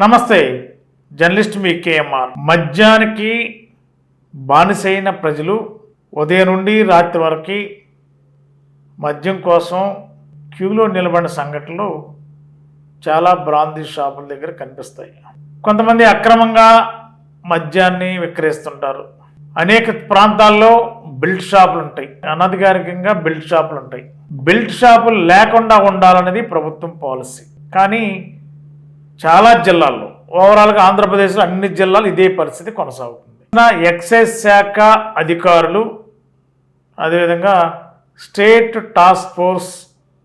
నమస్తే జర్నలిస్ట్ మీ కేఎంఆర్. మద్యానికి బానిసైన ప్రజలు ఉదయం నుండి రాత్రి వరకు మద్యం కోసం క్యూలో నిలబడిన సంఘటనలు చాలా బ్రాందీ షాపుల దగ్గర కనిపిస్తాయి. కొంతమంది అక్రమంగా మద్యాన్ని విక్రయిస్తుంటారు. అనేక ప్రాంతాల్లో బిల్ట్ షాపులు ఉంటాయి. అనధికారికంగా బిల్ట్ షాపులు ఉంటాయి. బిల్ట్ షాపులు లేకుండా ఉండాలనేది ప్రభుత్వం పాలసీ. కానీ చాలా జిల్లాల్లో ఓవరాల్గా ఆంధ్రప్రదేశ్లో అన్ని జిల్లాలు ఇదే పరిస్థితి కొనసాగుతుంది. నా ఎక్సైజ్ శాఖ అధికారులు అదేవిధంగా స్టేట్ టాస్క్ ఫోర్స్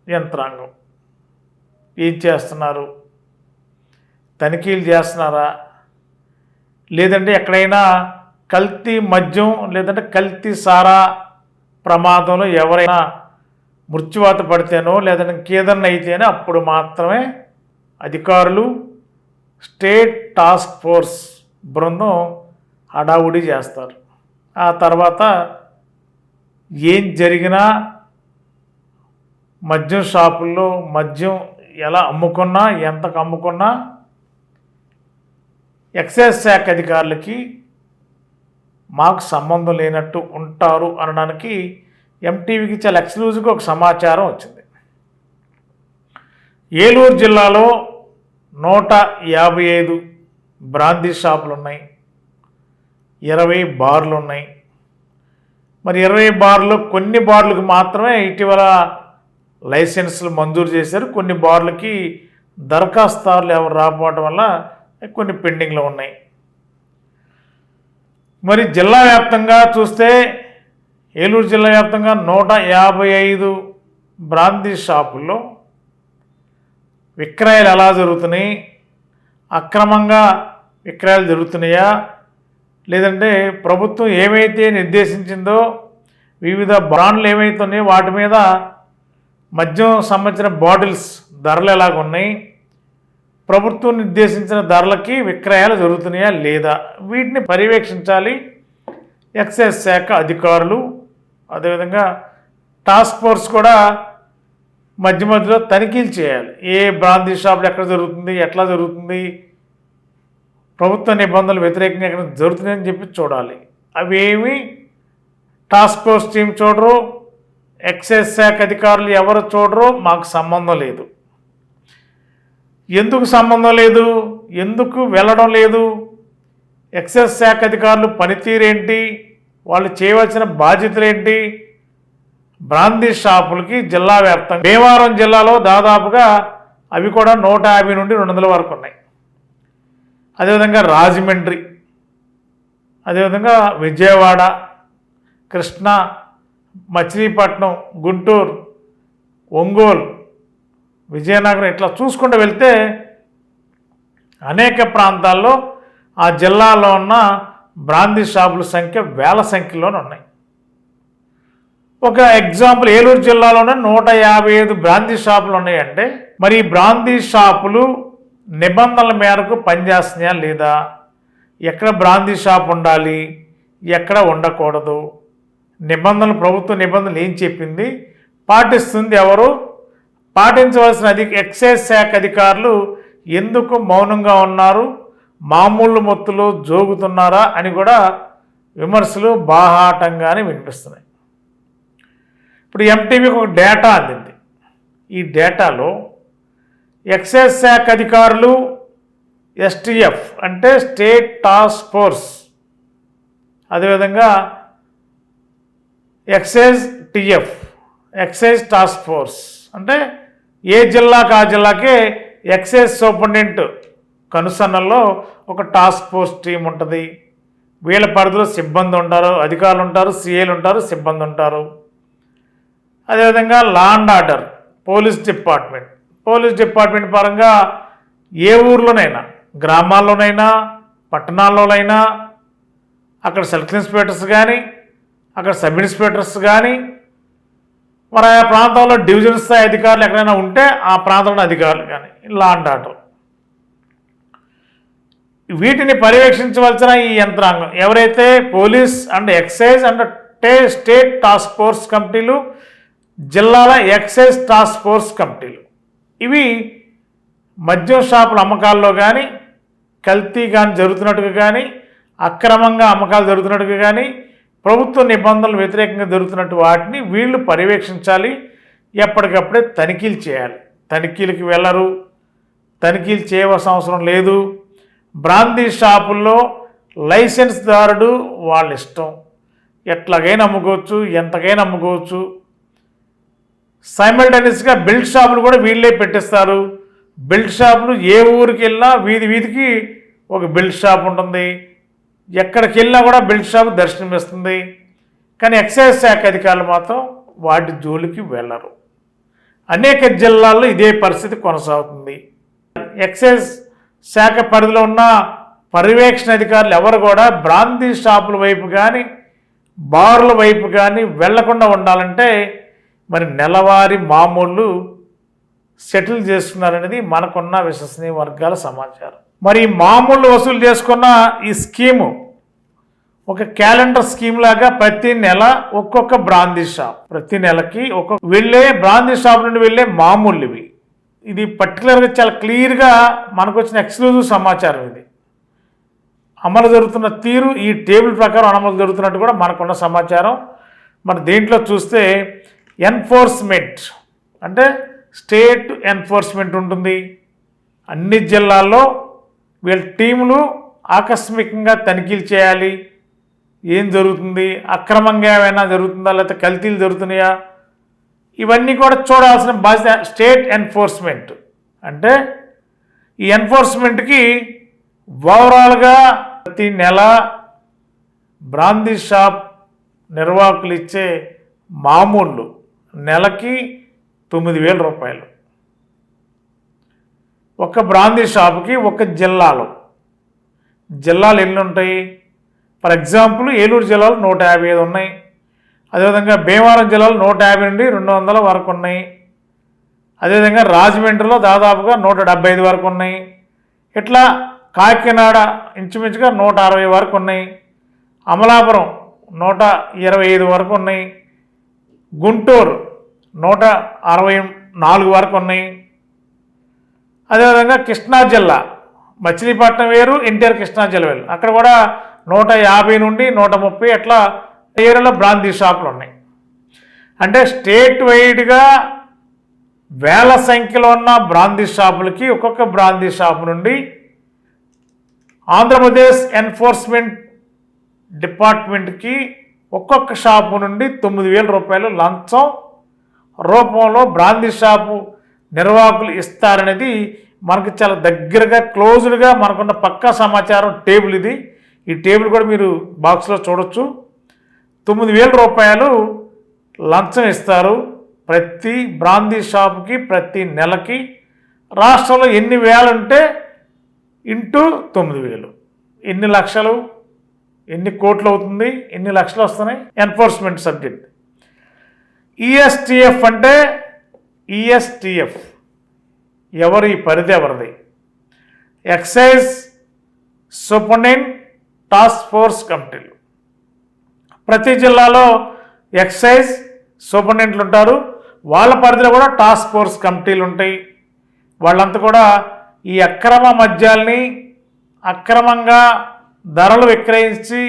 యంత్రాంగం ఏం చేస్తున్నారు? తనిఖీలు చేస్తున్నారా? లేదంటే ఎక్కడైనా కల్తీ మద్యం లేదంటే కల్తీ సారా ప్రమాదంలో ఎవరైనా మృత్యువాత పడితేనో లేదంటే ఇంకేదన్నా అయితేనే అప్పుడు మాత్రమే అధికారులు స్టేట్ టాస్క్ ఫోర్స్ బృందం హడావుడి చేస్తారు. ఆ తర్వాత ఏం జరిగినా మద్యం షాపుల్లో మద్యం ఎలా అమ్ముకున్నా ఎంతకు అమ్ముకున్నా ఎక్సైజ్ శాఖ అధికారులకి మాకు సంబంధం లేనట్టు ఉంటారు అనడానికి ఎంటీవీకి చాలా ఎక్స్క్లూజివ్గా ఒక సమాచారం వచ్చింది. ఏలూరు జిల్లాలో నూట యాభై ఐదు బ్రాందీ షాపులు ఉన్నాయి ఇరవై బార్లు ఉన్నాయి మరి ఇరవై బార్లు కొన్ని బార్లకు మాత్రమే ఇటీవల లైసెన్సులు మంజూరు చేశారు. కొన్ని బార్లకి దరఖాస్తుదారులు ఎవరు రాకపోవడం వల్ల కొన్ని పెండింగ్లు ఉన్నాయి. మరి జిల్లా వ్యాప్తంగా చూస్తే ఏలూరు జిల్లా వ్యాప్తంగా నూట యాభై ఐదు బ్రాందీ షాపుల్లో విక్రయాలు ఎలా జరుగుతున్నాయి? అక్రమంగా విక్రయాలు జరుగుతున్నాయా? లేదంటే ప్రభుత్వం ఏమైతే నిర్దేశించిందో వివిధ బ్రాండ్లు ఏమైతున్నాయో వాటి మీద మద్యం సంబంధించిన బాటిల్స్ ధరలు ఎలాగ ఉన్నాయి? ప్రభుత్వం నిర్దేశించిన ధరలకి విక్రయాలు జరుగుతున్నాయా లేదా? వీటిని పర్యవేక్షించాలి ఎక్సైజ్ శాఖ అధికారులు. అదేవిధంగా టాస్క్ ఫోర్స్ కూడా మధ్య మధ్యలో తనిఖీలు చేయాలి. ఏ బ్రాంతి షాపులు ఎక్కడ జరుగుతుంది ఎట్లా జరుగుతుంది ప్రభుత్వ నిబంధనలు వ్యతిరేకంగా ఎక్కడ జరుగుతున్నాయని చెప్పి చూడాలి. అవేమి టాస్క్ ఫోర్స్ టీం చూడరు ఎక్సైజ్ శాఖ అధికారులు ఎవరు చూడరు మాకు సంబంధం లేదు. ఎందుకు సంబంధం లేదు? ఎందుకు వెళ్ళడం లేదు? ఎక్సైజ్ శాఖ అధికారులు పనితీరేంటి? వాళ్ళు చేయవలసిన బాధ్యతలు ఏంటి? బ్రాందీ షాపులకి జిల్లా వ్యాప్తంగా భీమవరం జిల్లాలో దాదాపుగా అవి కూడా నూట యాభై నుండి రెండు వందల వరకు ఉన్నాయి. అదేవిధంగా రాజమండ్రి అదేవిధంగా విజయవాడ కృష్ణా మచిలీపట్నం గుంటూరు ఒంగోలు విజయనగరం ఇట్లా చూసుకుంటూ వెళ్తే అనేక ప్రాంతాల్లో ఆ జిల్లాలో ఉన్న బ్రాందీ షాపుల సంఖ్య వేల సంఖ్యలోనే ఉన్నాయి. ఒక ఎగ్జాంపుల్ ఏలూరు జిల్లాలోనే నూట యాభై ఐదు బ్రాందీ షాపులు ఉన్నాయంటే మరి ఈ బ్రాందీ షాపులు నిబంధనల మేరకు పనిచేస్తున్నాయా లేదా? ఎక్కడ బ్రాందీ షాప్ ఉండాలి? ఎక్కడ ఉండకూడదు? నిబంధనలు ప్రభుత్వ నిబంధనలు ఏం చెప్పింది? పాటిస్తుంది ఎవరు? పాటించవలసిన అధి ఎక్సైజ్ శాఖ అధికారులు ఎందుకు మౌనంగా ఉన్నారు? మామూలు మొత్తులు జోగుతున్నారా అని కూడా విమర్శలు బాహాటంగానే వినిపిస్తున్నాయి. ఇప్పుడు ఎంటీవీకి ఒక డేటా అందింది. ఈ డేటాలో ఎక్సైజ్ శాఖ అధికారులు ఎస్టీఎఫ్ అంటే స్టేట్ టాస్క్ ఫోర్స్ అదేవిధంగా excise TF excise task force అంటే ఏ జిల్లాకు ఆ జిల్లాకే ఎక్సైజ్ సూపరింటెండెంట్ కనుసన్నల్లో ఒక టాస్క్ ఫోర్స్ టీం ఉంటుంది. వీళ్ళ పరిధిలో సిబ్బంది ఉంటారు అధికారులు ఉంటారు సీఏలు ఉంటారు సిబ్బంది ఉంటారు అదేవిధంగా law and order police department. Police department పరంగా ఏ ఊర్లోనైనా గ్రామాల్లోనైనా పట్టణాల్లోనైనా అక్కడ సెల్ఫ్ ఇన్స్పెక్టర్స్ కానీ అక్కడ సబ్ ఇన్స్పెక్టర్స్ కానీ మరి ఆ ప్రాంతంలో డివిజన్ స్థాయి అధికారులు ఎక్కడైనా ఉంటే ఆ ప్రాంతంలో అధికారులు కానీ లా అండ్ ఆర్డర్. వీటిని పర్యవేక్షించవలసిన ఈ యంత్రాంగం ఎవరైతే పోలీస్ అండ్ ఎక్సైజ్ అండ్ టే స్టేట్ టాస్క్ ఫోర్స్ కమిటీలు జిల్లాల ఎక్సైజ్ టాస్క్ ఫోర్స్ కమిటీలు. ఇవి మద్యం షాపుల అమ్మకాల్లో కానీ కల్తీ కానీ జరుగుతున్నట్టుగా కానీ అక్రమంగా అమ్మకాలు జరుగుతున్నట్టుగా కానీ ప్రభుత్వ నిబంధనలు వ్యతిరేకంగా జరుగుతున్నట్టు వాటిని వీళ్ళు పర్యవేక్షించాలి ఎప్పటికప్పుడే తనిఖీలు చేయాలి. తనిఖీలకి వెళ్ళరు తనిఖీలు చేయవలసిన అవసరం లేదు. బ్రాందీ షాపుల్లో లైసెన్స్దారుడు వాళ్ళ ఇష్టం. ఎట్లాగైనా అమ్ముకోవచ్చు ఎంతకైనా అమ్ముకోవచ్చు. సైమల్టేనియస్గా బిల్డ్ షాపులు కూడా వీళ్ళే పెట్టిస్తారు. బిల్డ్ షాపులు ఏ ఊరికి వెళ్ళినా వీధి వీధికి ఒక బిల్డ్ షాప్ ఉంటుంది. ఎక్కడికి వెళ్ళినా కూడా బిల్డ్ షాప్ దర్శనమిస్తుంది. కానీ ఎక్సైజ్ శాఖ అధికారులు మాత్రం వాటి జోలికి వెళ్ళరు. అనేక జిల్లాల్లో ఇదే పరిస్థితి కొనసాగుతుంది. ఎక్సైజ్ శాఖ పరిధిలో ఉన్న పర్యవేక్షణ అధికారులు ఎవరు కూడా బ్రాందీ షాపుల వైపు కానీ బార్ల వైపు కానీ వెళ్ళకుండా ఉండాలంటే మరి నెలవారీ మామూళ్ళు సెటిల్ చేస్తున్నారనేది మనకున్న విశ్వసనీయ వర్గాల సమాచారం. మరి మామూలు వసూలు చేసుకున్న ఈ స్కీము ఒక క్యాలెండర్ స్కీమ్ లాగా ప్రతి నెల ఒక్కొక్క బ్రాందీ షాప్ ప్రతి నెలకి ఒక్కొక్క వెళ్ళే బ్రాందీ షాప్ నుండి వెళ్ళే మామూలు ఇవి. ఇది పర్టికులర్గా చాలా క్లియర్గా మనకు వచ్చిన ఎక్స్క్లూజివ్ సమాచారం ఇది. అమలు జరుగుతున్న తీరు ఈ టేబుల్ ప్రకారం అమలు జరుగుతున్నట్టు కూడా మనకున్న సమాచారం. మన దీంట్లో చూస్తే ఎన్ఫోర్స్మెంట్ అంటే స్టేట్ ఎన్ఫోర్స్మెంట్ ఉంటుంది. అన్ని జిల్లాల్లో వీళ్ళ టీములు ఆకస్మికంగా తనిఖీలు చేయాలి. ఏం జరుగుతుంది? అక్రమంగా ఏమైనా జరుగుతుందా? లేకపోతే కల్తీలు జరుగుతున్నాయా? ఇవన్నీ కూడా చూడాల్సిన బాధ్యత స్టేట్ ఎన్ఫోర్స్మెంట్. అంటే ఈ ఎన్ఫోర్స్మెంట్కి ఓవరాల్గా ప్రతి నెల బ్రాందీ షాప్ నిర్వాహకులు ఇచ్చే మామూళ్ళు నెలకి తొమ్మిది వేల రూపాయలు. ఒక బ్రాందీ షాప్కి ఒక జిల్లాలో. జిల్లాలు ఎన్ని ఉంటాయి? ఫర్ ఎగ్జాంపుల్ ఏలూరు జిల్లాలో నూట యాభై ఐదు ఉన్నాయి. అదేవిధంగా భీమవరం జిల్లాలో నూట యాభై నుండి రెండు వందల వరకు ఉన్నాయి. అదేవిధంగా రాజమండ్రిలో దాదాపుగా నూట డెబ్బై ఐదు వరకు ఉన్నాయి. ఇట్లా కాకినాడ ఇంచుమించుగా నూట అరవై వరకు ఉన్నాయి. అమలాపురం నూట ఇరవై ఐదు వరకు ఉన్నాయి. గుంటూరు నూట అరవై నాలుగు వరకు ఉన్నాయి. అదేవిధంగా కృష్ణా జిల్లా మచిలీపట్నం వేరు ఎన్టీఆర్ కృష్ణా జిల్లా వేరు. అక్కడ కూడా నూట యాభై నుండి నూట ముప్పై అట్లా ఏరియాలో బ్రాందీ షాపులు ఉన్నాయి. అంటే స్టేట్ వైడ్గా వేల సంఖ్యలో ఉన్న బ్రాందీ షాపులకి ఒక్కొక్క బ్రాందీ షాపు నుండి ఆంధ్రప్రదేశ్ ఎన్ఫోర్స్మెంట్ డిపార్ట్మెంట్కి ఒక్కొక్క షాపు నుండి తొమ్మిది వేల రూపాయలు లంచం. రూపంలో బ్రాందీ షాపు నిర్వాహకులు ఇస్తారనేది మనకు చాలా దగ్గరగా క్లోజ్డ్గా మనకున్న పక్కా సమాచారం టేబుల్ ఇది. ఈ టేబుల్ కూడా మీరు బాక్స్లో చూడొచ్చు. తొమ్మిది వేల రూపాయలు లంచం ఇస్తారు ప్రతి బ్రాందీ షాప్కి ప్రతి నెలకి. రాష్ట్రంలో ఎన్ని వేలు ఉంటే ఇంటూ తొమ్మిది వేలు. ఎన్ని లక్షలు? ఎన్ని కోట్లు అవుతుంది ఎన్ని లక్షలు వస్తున్నాయి ఎన్ఫోర్స్మెంట్ సబ్జెక్ట్. ఈఎస్టిఎఫ్ అంటే ఈఎస్టిఎఫ్ ఎవరి పరిధి ఎవరిది? ఎక్సైజ్ సూపరింటెండెంట్ టాస్క్ ఫోర్స్ కమిటీలు ప్రతి జిల్లాలో ఎక్సైజ్ సూపరింటెండెంట్లు ఉంటారు. వాళ్ళ పరిధిలో కూడా టాస్క్ ఫోర్స్ కమిటీలు ఉంటాయి. వాళ్ళంతా కూడా ఈ అక్రమ మద్యాల్ని అక్రమంగా ధరలు విక్రయించి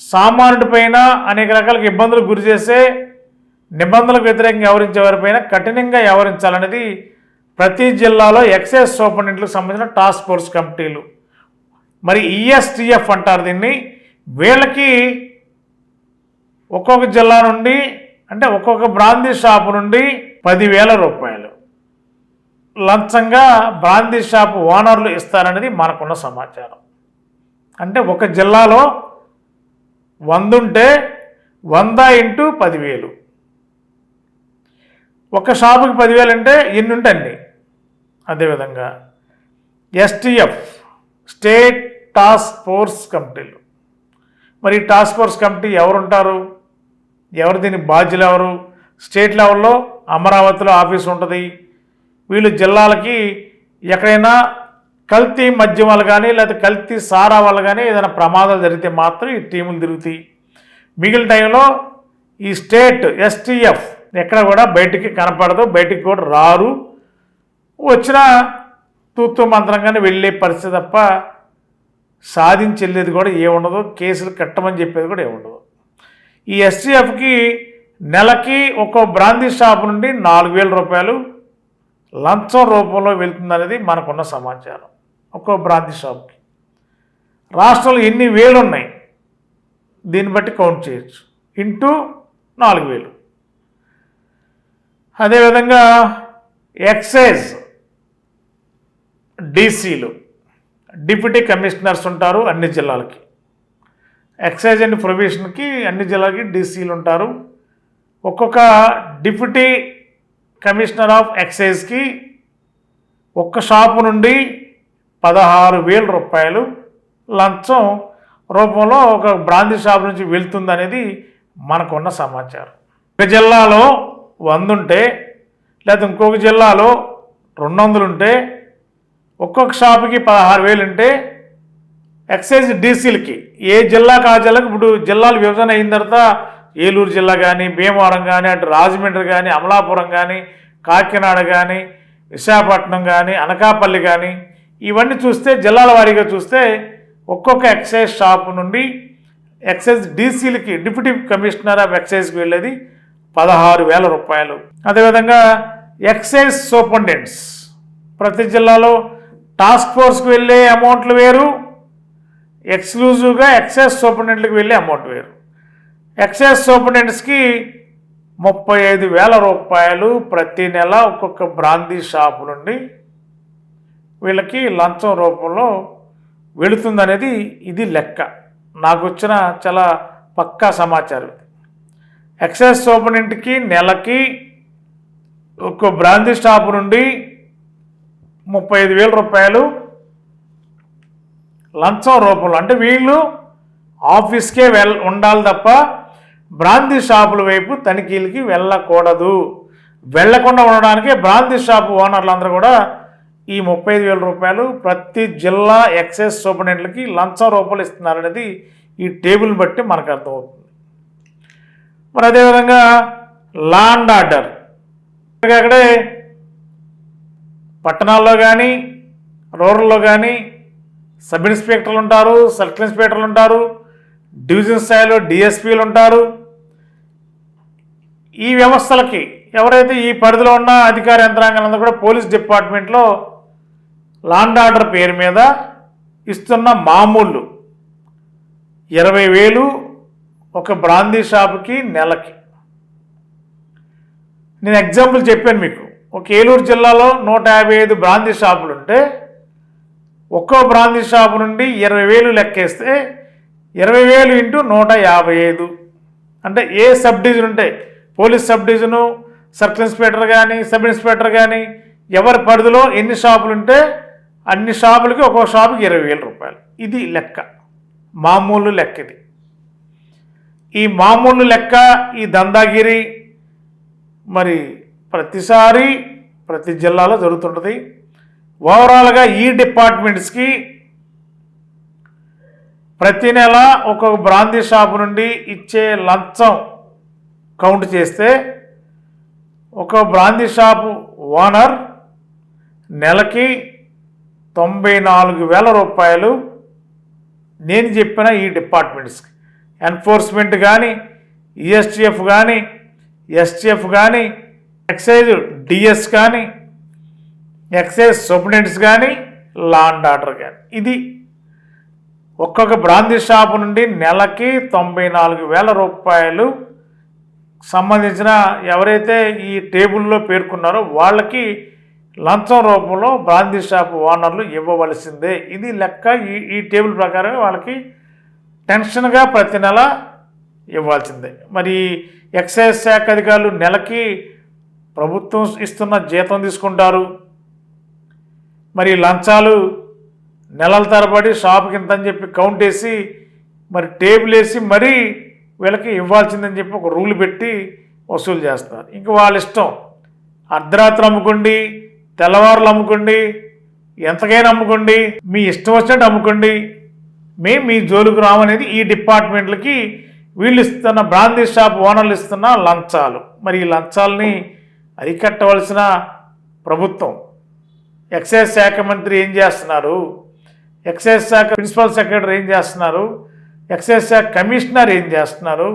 సామాన్యుడి పైన అనేక రకాల ఇబ్బందులకు గురి చేసే నిబంధనలకు వ్యతిరేకంగా వ్యవహరించే వారిపైన కఠినంగా వ్యవహరించాలనేది ప్రతి జిల్లాలో ఎక్సైజ్ సూపరింటెండెంట్లకు సంబంధించిన టాస్క్ ఫోర్స్ కమిటీలు. మరి ఈఎస్టిఎఫ్ అంటారు దీన్ని. వీళ్ళకి ఒక్కొక్క జిల్లా నుండి అంటే ఒక్కొక్క బ్రాందీ షాపు నుండి పదివేల రూపాయలు. లంచంగా బ్రాందీ షాపు ఓనర్లు ఇస్తారనేది మనకున్న సమాచారం. అంటే ఒక జిల్లాలో వంద ఉంటే వంద ఇంటూ పదివేలు. ఒక షాపుకి పదివేలు అంటే ఎన్ని ఉంటే అన్ని అదేవిధంగా ఎస్టీఎఫ్ స్టేట్ టాస్క్ ఫోర్స్ కమిటీలు. మరి టాస్క్ ఫోర్స్ కమిటీ ఎవరుంటారు? ఎవరు దీని బాధ్యులు ఎవరు? స్టేట్ లెవెల్లో అమరావతిలో ఆఫీస్ ఉంటుంది వీళ్ళు జిల్లాలకి ఎక్కడైనా కల్తీ మద్యం వల్ల కానీ లేకపోతే కల్తీ సారా వల్ల కానీ ఏదైనా ప్రమాదాలు జరిగితే మాత్రం ఈ టీములు తిరుగుతాయి. మిగిలిన టైంలో ఈ స్టేట్ ఎస్టీఎఫ్ ఎక్కడ కూడా బయటికి కనపడదు బయటికి కూడా రారు. వచ్చిన తూత్తు మంత్రంగానే వెళ్ళే పరిస్థితి తప్ప సాధించి కూడా ఏముండదు కేసులు కట్టమని చెప్పేది కూడా ఏముండదు ఈ ఎస్టీఎఫ్కి నెలకి ఒక్కో బ్రాందీ షాప్ నుండి నాలుగు వేల రూపాయలు లంచం రూపంలో వెళ్తుందనేది మనకున్న సమాచారం. ఒక్కో బ్రాంతి షాప్కి. రాష్ట్రంలో ఎన్ని వేలు ఉన్నాయి దీన్ని బట్టి కౌంట్ చేయొచ్చు. ఇంటూ నాలుగు వేలు. అదేవిధంగా ఎక్సైజ్ డీసీలు డిప్యూటీ కమిషనర్స్ ఉంటారు అన్ని జిల్లాలకి. ఎక్సైజ్ అండ్ ప్రొవిషన్కి అన్ని జిల్లాలకి డీసీలు ఉంటారు. ఒక్కొక్క డిప్యూటీ కమిషనర్ ఆఫ్ ఎక్సైజ్కి ఒక్క షాపు నుండి పదహారు వేల రూపాయలు లంచం రూపంలో ఒక బ్రాందీ షాప్ నుంచి వెళ్తుందనేది మనకున్న సమాచారం. ఒక జిల్లాలో వంద ఉంటే లేదా ఇంకొక జిల్లాలో రెండు వందలు ఉంటే ఒక్కొక్క షాపుకి పదహారు వేలు ఉంటే ఎక్సైజ్ డీసీలకి ఏ జిల్లాకు ఆ జిల్లాకు ఇప్పుడు జిల్లాలు విభజన అయిన తర్వాత ఏలూరు జిల్లా కానీ భీమవరం కానీ అటు రాజమండ్రి కానీ అమలాపురం కానీ కాకినాడ కానీ విశాఖపట్నం కానీ అనకాపల్లి కానీ ఇవన్నీ చూస్తే జిల్లాల వారీగా చూస్తే ఒక్కొక్క ఎక్సైజ్ షాప్ నుండి ఎక్సైజ్ డీసీలకి డిప్యూటీ కమిషనర్ ఆఫ్ ఎక్సైజ్కి వెళ్ళేది పదహారు వేల రూపాయలు. అదేవిధంగా ఎక్సైజ్ సూపరింటెండెంట్స్ ప్రతి జిల్లాలో టాస్క్ ఫోర్స్కి వెళ్ళే అమౌంట్లు వేరు ఎక్స్క్లూజివ్గా ఎక్సైజ్ సూపరింటెండెంట్కి వెళ్ళే అమౌంట్ వేరు. ఎక్సైజ్ సూపరింటెండెంట్స్కి ముప్పై ఐదు వేల రూపాయలు ప్రతి నెల ఒక్కొక్క బ్రాందీ షాపు నుండి వీళ్ళకి లంచం రూపంలో వెళుతుందనేది ఇది లెక్క. నాకు వచ్చిన చాలా పక్కా సమాచారం ఇది. ఎక్సైజ్ సూపరింటెండెంట్కి నెలకి ఒక బ్రాందీ స్టాప్ నుండి ముప్పై ఐదు వేల రూపాయలు లంచం రూపంలో. అంటే వీళ్ళు ఆఫీస్కే వెల్ ఉండాలి తప్ప బ్రాందీ షాపుల వైపు తనిఖీలకి వెళ్ళకూడదు. వెళ్ళకుండా ఉండడానికి బ్రాందీ షాపు ఓనర్లందరూ కూడా ఈ ముప్పై ఐదు వేల రూపాయలు ప్రతి జిల్లా ఎక్సైజ్ సూపరింటెండెంట్లకి లంచం రూపాయలు ఇస్తున్నారనేది ఈ టేబుల్ బట్టి మనకు అర్థమవుతుంది. మరి అదేవిధంగా లా అండ్ ఆర్డర్ అక్కడే పట్టణాల్లో కానీ రూరల్లో కానీ సబ్ ఇన్స్పెక్టర్లు ఉంటారు సర్కిల్ ఇన్స్పెక్టర్లు ఉంటారు డివిజన్ స్థాయిలో డిఎస్పీలు ఉంటారు. ఈ వ్యవస్థలకి ఎవరైతే ఈ పరిధిలో ఉన్న అధికార యంత్రాంగాలందరూ కూడా పోలీస్ డిపార్ట్మెంట్లో లాండ్ ఆర్డర్ పేరు మీద ఇస్తున్న మామూలు ఇరవై వేలు ఒక బ్రాందీ షాపుకి నెలకి. నేను ఎగ్జాంపుల్ చెప్పాను మీకు. ఒక ఏలూరు జిల్లాలో నూట యాభై ఐదు బ్రాందీ షాపులు ఉంటే ఒక్కో బ్రాందీ షాపు నుండి ఇరవై వేలు లెక్కేస్తే ఇరవై వేలు ఇంటూ నూట యాభై ఐదు. అంటే ఏ సబ్ డివిజన్ ఉంటే police sub division circle inspector కానీ సబ్ ఇన్స్పెక్టర్ కానీ ఎవరి పరిధిలో ఎన్ని షాపులు ఉంటే అన్ని షాపులకి ఒక్కో షాపుకి ఇరవై వేల రూపాయలు. ఇది లెక్క. మామూలు లెక్క ఇది. ఈ మామూలు లెక్క ఈ దందాగిరి మరి ప్రతిసారి ప్రతి జిల్లాలో జరుగుతుంటుంది. ఓవరాల్గా ఈ డిపార్ట్మెంట్స్కి ప్రతి నెల ఒక్కొక్క బ్రాందీ షాపు నుండి ఇచ్చే లంచం కౌంట్ చేస్తే ఒక బ్రాందీ షాపు ఓనర్ నెలకి తొంభై నాలుగు వేల రూపాయలు నేను చెప్పిన ఈ డిపార్ట్మెంట్స్కి. ఎన్ఫోర్స్మెంట్ కానీ ఈఎస్టిఎఫ్ కానీ ఎస్టిఎఫ్ కానీ ఎక్సైజ్ డిఎస్ కానీ ఎక్సైజ్ సూపరింటెండెంట్స్ కానీ లా అండ్ ఆర్డర్ కానీ ఇది ఒక్కొక్క బ్రాందీ షాపు నుండి నెలకి తొంభై నాలుగు వేల రూపాయలు సంబంధించిన ఎవరైతే ఈ టేబుల్లో పేర్కొన్నారో వాళ్ళకి లంచం రూపంలో బ్రాందీ షాప్ ఓనర్లు ఇవ్వవలసిందే. ఇది లెక్క ఈ ఈ టేబుల్ ప్రకారమే వాళ్ళకి టెన్షన్గా ప్రతి నెల ఇవ్వాల్సిందే. మరి ఎక్సైజ్ శాఖ అధికారులు నెలకి ప్రభుత్వం ఇస్తున్న జీతం తీసుకుంటారు. మరి లంచాలు నెలల తరబడి షాప్కి ఇంత అని చెప్పి కౌంట్ వేసి మరి టేబుల్ వేసి మరీ వీళ్ళకి ఇవ్వాల్సిందని చెప్పి ఒక రూల్ పెట్టి వసూలు చేస్తారు. ఇంక వాళ్ళ ఇష్టం. అర్ధరాత్రి అమ్ముకోండి తెల్లవారులు అమ్ముకోండి ఎంతకైనా అమ్ముకోండి మీ ఇష్టం వచ్చినట్టు అమ్ముకోండి. మేము మీ జోలికి రామనేది ఈ డిపార్ట్మెంట్లకి వీళ్ళు ఇస్తున్న బ్రాందీ షాప్ ఓనర్లు ఇస్తున్న లంచాలు. మరి ఈ లంచాలని అరికట్టవలసిన ప్రభుత్వం ఎక్సైజ్ శాఖ మంత్రి ఏం చేస్తున్నారు? ఎక్సైజ్ శాఖ ప్రిన్సిపల్ సెక్రటరీ ఏం చేస్తున్నారు? ఎక్సైజ్ శాఖ కమిషనర్ ఏం చేస్తున్నారు?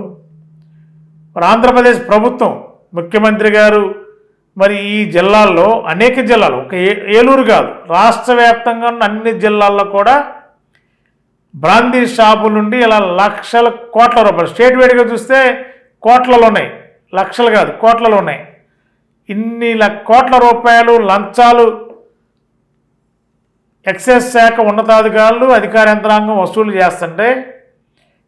మరి ఆంధ్రప్రదేశ్ ప్రభుత్వం ముఖ్యమంత్రి గారు మరి ఈ జిల్లాల్లో అనేక జిల్లాలు ఒక ఏ- ఏలూరు కాదు రాష్ట్ర వ్యాప్తంగా ఉన్న అన్ని జిల్లాల్లో కూడా బ్రాందీ షాపుల నుండి ఇలా లక్షల కోట్ల రూపాయలు స్టేట్ వేడిగా చూస్తే కోట్లలో ఉన్నాయి లక్షలు కాదు కోట్లలో ఉన్నాయి ఇన్ని కోట్ల రూపాయలు లంచాలు ఎక్సైజ్ శాఖ ఉన్నతాధికారులు అధికార యంత్రాంగం వసూలు చేస్తుంటే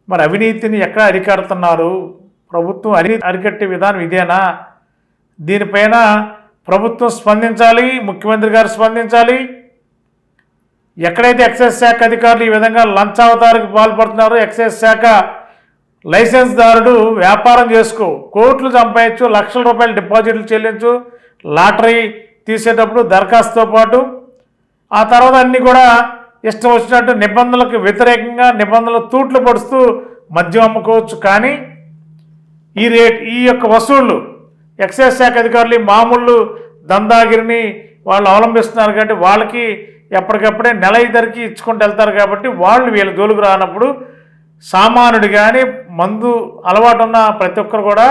మరి అవినీతిని ఎక్కడ అరికడుతున్నారు? ప్రభుత్వం అరి అరికట్టే విధానం ఇదేనా? దీనిపైన ప్రభుత్వం స్పందించాలి ముఖ్యమంత్రి గారు స్పందించాలి. ఎక్కడైతే ఎక్సైజ్ శాఖ అధికారులు ఈ విధంగా లంచావతారికి పాల్పడుతున్నారో ఎక్సైజ్ శాఖ లైసెన్స్ దారుడు వ్యాపారం చేసుకో. కోట్లు సంపాదించు లక్షల రూపాయలు డిపాజిట్లు చెల్లించు లాటరీ తీసేటప్పుడు దరఖాస్తుతో పాటు. ఆ తర్వాత అన్నీ కూడా ఇష్టం వచ్చినట్టు నిబంధనలకు వ్యతిరేకంగా నిబంధనలు తూట్లు పడుస్తూ మద్యం అమ్ముకోవచ్చు. కానీ ఈ రేట్ ఈ యొక్క వసూళ్ళు ఎక్సైజ్ శాఖ అధికారులు మామూలు దందాగిరిని వాళ్ళు అవలంబిస్తున్నారు కాబట్టి వాళ్ళకి ఎప్పటికప్పుడే నెల ఇద్దరికి ఇచ్చుకుంటూ వెళ్తారు కాబట్టి వాళ్ళు వీళ్ళ జోలుకు రానప్పుడు సామాన్యుడు కానీ మందు అలవాటు ఉన్న ప్రతి ఒక్కరు కూడా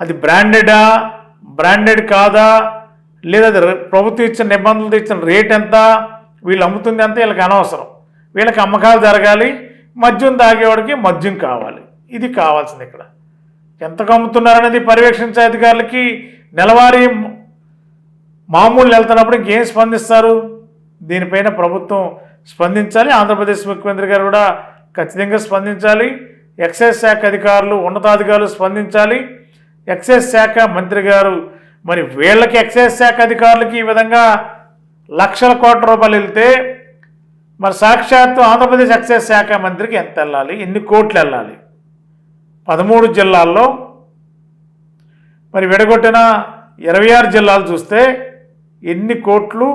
అది బ్రాండెడా బ్రాండెడ్ కాదా లేదా ప్రభుత్వం ఇచ్చిన నిబంధనలతో ఇచ్చిన రేట్ ఎంత వీళ్ళు అమ్ముతుంది అంత వీళ్ళకి అనవసరం. వీళ్ళకి అమ్మకాలు జరగాలి మద్యం తాగేవాడికి మద్యం కావాలి. ఇది కావాల్సింది ఇక్కడ. ఎంతకు అమ్ముతున్నారనేది పర్యవేక్షించే అధికారులకి నెలవారీ మామూలు వెళ్తున్నప్పుడు ఇంకేం స్పందిస్తారు? దీనిపైన ప్రభుత్వం స్పందించాలి. ఆంధ్రప్రదేశ్ ముఖ్యమంత్రి గారు కూడా ఖచ్చితంగా స్పందించాలి. ఎక్సైజ్ శాఖ అధికారులు ఉన్నతాధికారులు స్పందించాలి. ఎక్సైజ్ శాఖ మంత్రి గారు మరి వీళ్ళకి ఎక్సైజ్ శాఖ అధికారులకి ఈ విధంగా లక్షల కోట్ల రూపాయలు వెళ్తే మరి సాక్షాత్తు ఆంధ్రప్రదేశ్ ఎక్సైజ్ శాఖ మంత్రికి ఎంత వెళ్ళాలి? ఎన్ని కోట్లు వెళ్ళాలి? పదమూడు జిల్లాల్లో మరి విడగొట్టిన ఇరవై ఆరు జిల్లాలు చూస్తే ఎన్ని కోట్లు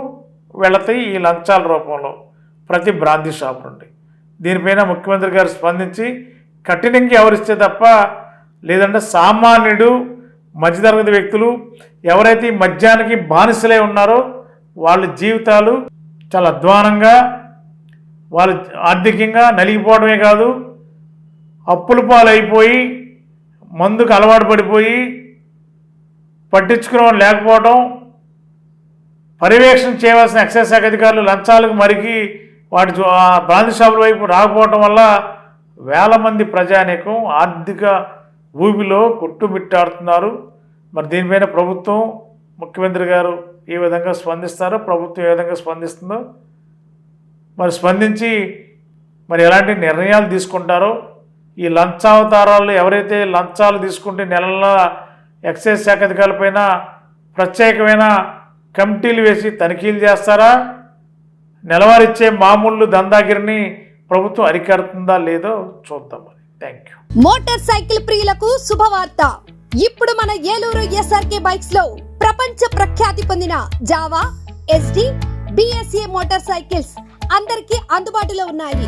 వెళతాయి ఈ లంచాల రూపంలో ప్రతి బ్రాంతి షాప్ నుండి. దీనిపైన ముఖ్యమంత్రి గారు స్పందించి కఠినంగా ఎవరిస్తే తప్ప లేదంటే సామాన్యుడు మధ్యతరగతి వ్యక్తులు ఎవరైతే ఈ మద్యానికి బానిసలై ఉన్నారో వాళ్ళ జీవితాలు చాలా అధ్వానంగా వాళ్ళు ఆర్థికంగా నలిగిపోవడమే కాదు అప్పుల పాలైపోయి మందుకు అలవాటు పడిపోయి పట్టించుకోవడం లేకపోవడం పర్యవేక్షణ చేయవలసిన ఎక్సైజ్ శాఖ అధికారులు లంచాలకు మరిగి వాటి జో- బ్రాంతి షాపుల వైపు రాకపోవడం వల్ల వేల మంది ప్రజానీకం ఆర్థిక భూమిలో కొట్టుమిట్టాడుతున్నారు. మరి దీనిపైన ప్రభుత్వం ముఖ్యమంత్రి గారు ఏ విధంగా స్పందిస్తారో ప్రభుత్వం ఏ విధంగా స్పందిస్తుందో మరి స్పందించి మరి ఎలాంటి నిర్ణయాలు తీసుకుంటారో ఈ లంచావతారాలు ఎవరైతే లంచాలు తీసుకుంటే నెలల ఎక్సైజ్ శాఖ అధికారులపైన ప్రత్యేకమైన కమిటీలు వేసి తనిఖీలు చేస్తారా? నెలవారిచ్చే మామూలు దందాగిరిని ప్రభుత్వం అరికడుతుందా లేదో చూద్దాం థ్యాంక్ యూ మోటార్ సైకిల్ ప్రియులకు శుభవార్త. ఇప్పుడు మన ఏలూరు ఎస్ఆర్కే బైక్స్లో ప్రపంచ ప్రఖ్యాతి పొందిన Jawa SD BSA motorcycles అందరికీ అందుబాటులో ఉన్నాయి.